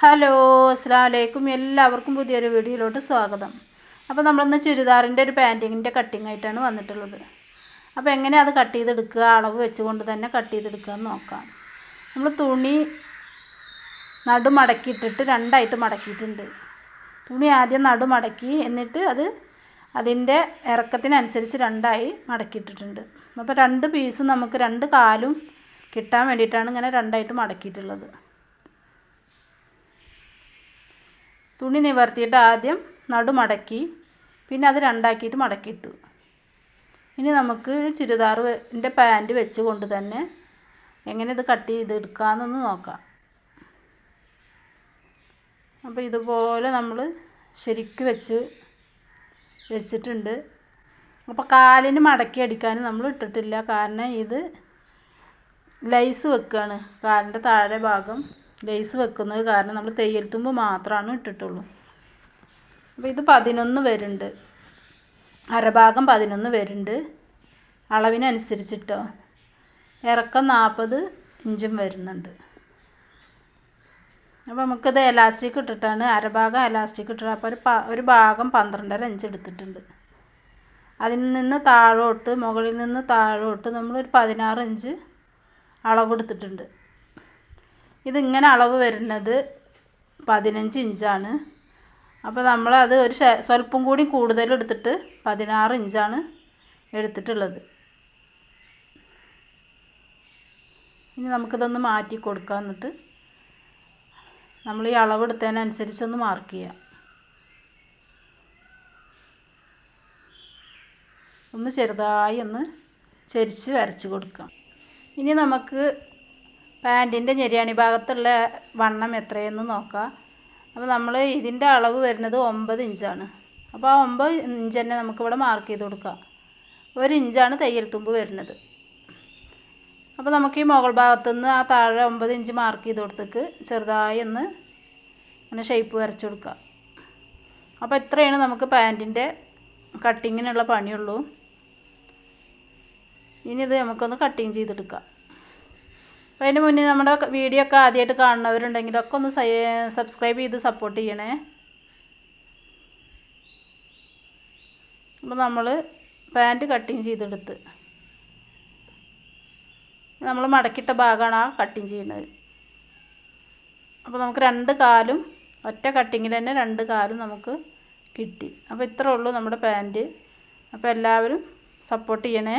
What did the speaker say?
Hello അസ്സാം വലൈക്കും എല്ലാവർക്കും പുതിയൊരു വീഡിയോയിലോട്ട് സ്വാഗതം. അപ്പോൾ നമ്മളിന്ന് ചുരിദാറിന്റെ ഒരു പാന്റിങ്ങിന്റെ കട്ടിങ് ആയിട്ടാണ് വന്നിട്ടുള്ളത്. അപ്പോൾ എങ്ങനെ അത് കട്ട് ചെയ്തെടുക്കുക അളവ് വെച്ചുകൊണ്ട് തന്നെ കട്ട് ചെയ്തെടുക്കുക എന്ന് നോക്കാം. നമ്മൾ തുണി നടു മടക്കിയിട്ടിട്ട് രണ്ടായിട്ട് മടക്കിയിട്ടുണ്ട്. തുണി ആദ്യം നടു മടക്കി എന്നിട്ട് അത് അതിന്റെ ഇറക്കത്തിനനുസരിച്ച് രണ്ടായി മടക്കിയിട്ടിട്ടുണ്ട്. അപ്പോൾ രണ്ട് പീസും നമുക്ക് രണ്ട് കാലും കിട്ടാൻ വേണ്ടിയിട്ടാണ് ഇങ്ങനെ രണ്ടായിട്ട് മടക്കിയിട്ടുള്ളത്. തുണി നിവർത്തിയിട്ട് ആദ്യം നടുമടക്കി പിന്നെ അത് രണ്ടാക്കിയിട്ട് മടക്കിയിട്ടു. ഇനി നമുക്ക് ചുരിദാറിന്റെ പാന്റ് വെച്ച് കൊണ്ട് തന്നെ എങ്ങനെ ഇത് കട്ട് ചെയ്തെടുക്കാമെന്നൊന്ന് നോക്കാം. അപ്പോൾ ഇതുപോലെ നമ്മൾ ശരിക്ക് വെച്ച് വെച്ചിട്ടുണ്ട്. അപ്പോൾ കാലിന് മടക്കി അടിക്കാൻ നമ്മൾ ഇട്ടിട്ടില്ല. കാരണം ഇത് ലൈസ് വെക്കുകയാണ് കാലിന്റെ താഴെ ഭാഗം. ലേസ് വെക്കുന്നത് കാരണം നമ്മൾ തയ്യൽ തുമ്പ് മാത്രമാണ് ഇട്ടിട്ടുള്ളൂ. അപ്പോൾ ഇത് പതിനൊന്ന് വരുന്നുണ്ട്. അരഭാഗം പതിനൊന്ന് വരുന്നുണ്ട്. അളവിനനുസരിച്ചിട്ടോ. ഇറക്കം നാൽപ്പത് ഇഞ്ചും വരുന്നുണ്ട്. അപ്പോൾ നമുക്കിത് എലാസ്റ്റിക് ഇട്ടിട്ടാണ്. അരഭാഗം എലാസ്റ്റിക് ഇട്ടിട്ട് അപ്പോൾ ഒരു ഒരു ഭാഗം പന്ത്രണ്ടര ഇഞ്ച് എടുത്തിട്ടുണ്ട്. അതിൽ നിന്ന് താഴോട്ട് മുകളിൽ നിന്ന് താഴോട്ട് നമ്മളൊരു പതിനാറ് ഇഞ്ച് അളവെടുത്തിട്ടുണ്ട്. ഇതിങ്ങനെ അളവ് വരുന്നത് പതിനഞ്ച് ഇഞ്ചാണ്. അപ്പോൾ നമ്മളത് ഒരു സ്വല്പം കൂടി കൂടുതൽ എടുത്തിട്ട് പതിനാറ് ഇഞ്ചാണ് എടുത്തിട്ടുള്ളത്. ഇനി നമുക്കിതൊന്ന് മാറ്റി കൊടുക്കാം എന്നിട്ട് നമ്മൾ ഈ അളവെടുത്തതിനനുസരിച്ച് ഒന്ന് മാർക്ക് ചെയ്യാം. ഒന്ന് ചെറുതായി ഒന്ന് ചരിച്ച് വരച്ച് കൊടുക്കാം. ഇനി നമുക്ക് പാന്റിന്റെ ഞെരിയാണി ഭാഗത്തുള്ള വണ്ണം എത്രയെന്ന് നോക്കാം. അപ്പോൾ നമ്മൾ ഇതിന്റെ അളവ് വരുന്നത് ഒമ്പത് ഇഞ്ചാണ്. അപ്പോൾ ആ ഒമ്പത് ഇഞ്ച് തന്നെ നമുക്കിവിടെ മാർക്ക് ചെയ്ത് കൊടുക്കാം. ഒരു ഇഞ്ചാണ് തയ്യൽ തുമ്പ് വരുന്നത്. അപ്പോൾ നമുക്ക് ഈ മുകൾ ഭാഗത്തുനിന്ന് ആ താഴെ ഒമ്പത് ഇഞ്ച് മാർക്ക് ചെയ്ത് കൊടുത്തേക്ക് ചെറുതായി ഒന്ന് അങ്ങനെ ഷേപ്പ് വരച്ചു കൊടുക്കുക അപ്പോൾ ഇത്രയാണ് നമുക്ക് പാന്റിന്റെ കട്ടിങ്ങിനുള്ള പണിയുള്ളൂ. ഇനി ഇത് നമുക്കൊന്ന് കട്ടിങ് ചെയ്തെടുക്കാം. അപ്പോൾ അതിന് മുന്നേ നമ്മുടെ വീഡിയോ ഒക്കെ ആദ്യമായിട്ട് കാണുന്നവരുണ്ടെങ്കിൽ ഒക്കെ ഒന്ന് സബ്സ്ക്രൈബ് ചെയ്ത് സപ്പോർട്ട് ചെയ്യണേ. അപ്പോൾ നമ്മൾ പാന്റ് കട്ടിങ് ചെയ്തെടുത്ത്. നമ്മൾ മടക്കിട്ട ഭാഗമാണ് ആ കട്ടിങ് ചെയ്യുന്നത്. അപ്പോൾ നമുക്ക് രണ്ട് കാലും ഒറ്റ കട്ടിങ്ങിൽ തന്നെ രണ്ട് കാലും നമുക്ക് കിട്ടി. അപ്പോൾ ഇത്രേ ഉള്ളൂ നമ്മുടെ പാന്റ് അപ്പോൾ എല്ലാവരും സപ്പോർട്ട് ചെയ്യണേ.